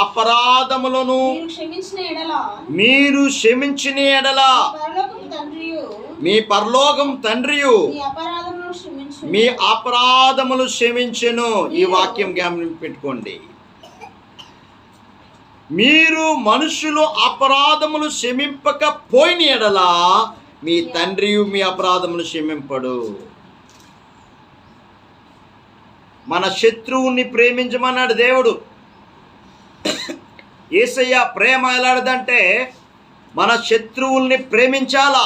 అపరాధములను మీరు క్షమించిన ఎడల మీ పరలోకం తండ్రియు. మీ అపరాధములు క్షమించెను. ఈ వాక్యం జ్ఞాపకం పెట్టుకోండి మీరు మనుషులు అపరాధములు క్షమింపక పోయిన ఎడల మీ తండ్రి మీ అపరాధములు క్షమింపడు. మన శత్రువుని ప్రేమించమన్నాడు దేవుడు. ఏసయ్య ప్రేమ ఎలాంటిదంటే మన శత్రువుల్ని ప్రేమించాలా?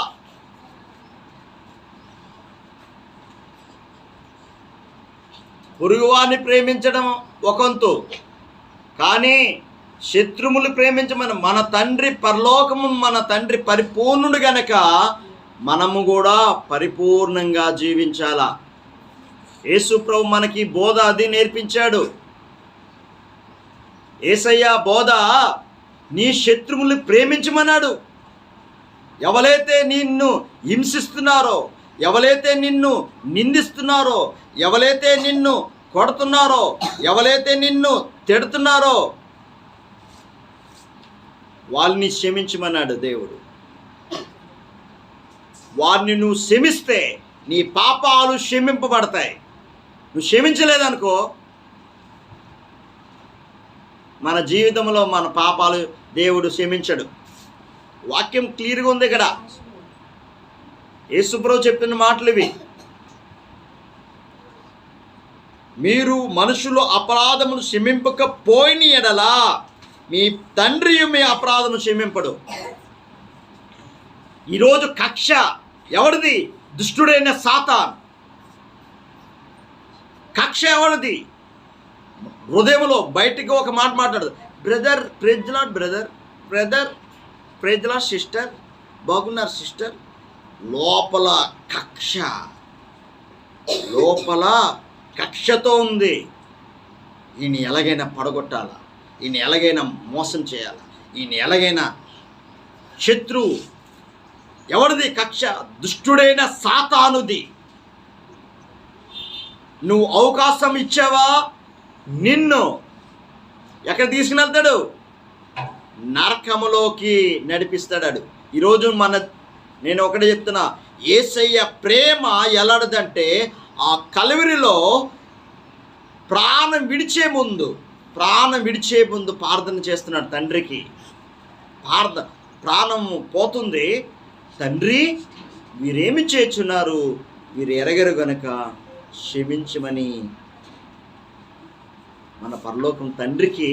పొరుగువారిని ప్రేమించడం ఒకంతు. కానీ శత్రువులు ప్రేమించమని మన తండ్రి పరలోకము మన తండ్రి పరిపూర్ణుడు గనక మనము కూడా పరిపూర్ణంగా జీవించాలా? యేసుప్రభు మనకి బోధ అది నేర్పించాడు. ఏసయ్య బోధ నీ శత్రువుల్ని ప్రేమించమన్నాడు. ఎవరైతే నిన్ను హింసిస్తున్నారో ఎవరైతే నిన్ను నిందిస్తున్నారో ఎవరైతే నిన్ను కొడుతున్నారో ఎవరైతే నిన్ను తిడుతున్నారో వాళ్ళని క్షమించమన్నాడు దేవుడు. వారిని నువ్వు క్షమిస్తే నీ పాపాలు క్షమింపబడతాయి. నువ్వు క్షమించలేదనుకో మన జీవితంలో మన పాపాలు దేవుడు క్షమించడు. వాక్యం క్లియర్గా ఉంది ఇక్కడ. యేసుప్రభు చెప్పిన మాటలు ఇవి. మీరు మనుషులు అపరాధములు క్షమింపకపోయిన ఎడలా మీ తండ్రి మీ అపరాధము క్షమింపడు. ఈరోజు కక్ష ఎవరిది? దుష్టుడైన సాతాన్. కక్ష ఎవరిది? హృదయంలో బయటికి ఒక మాట మాట్లాడదు బ్రదర్ ప్రెజ్ లాట్ బ్రదర్ బ్రదర్ ప్రెజ్లాడ్ సిస్టర్ బాగున్నారు సిస్టర్. లోపల కక్ష లోపల కక్షతో ఉంది. ఈయన ఎలాగైనా పడగొట్టాలా? ఈయన ఎలాగైనా మోసం చేయాలా? ఈయన ఎలాగైనా శత్రువు ఎవరిది కక్ష? దుష్టుడైన సాతానుది. నువ్వు అవకాశం ఇచ్చావా? నిన్ను ఎక్కడ తీసుకుని నరకములోకి నడిపిస్తాడు ఈరోజు మన నేను ఒకటే చెప్తున్నా ఏసయ్య ప్రేమ ఎలాంటిదంటే ఆ కలవరిలో ప్రాణం విడిచే ముందు ప్రాణం విడిచే ముందు ప్రార్థన చేస్తున్నాడు తండ్రికి. ప్రార్థ ప్రాణం పోతుంది. తండ్రి వీరేమి చేస్తున్నారు? వీరు ఎరగరు గనక క్షమించమని మన పరలోకం తండ్రికి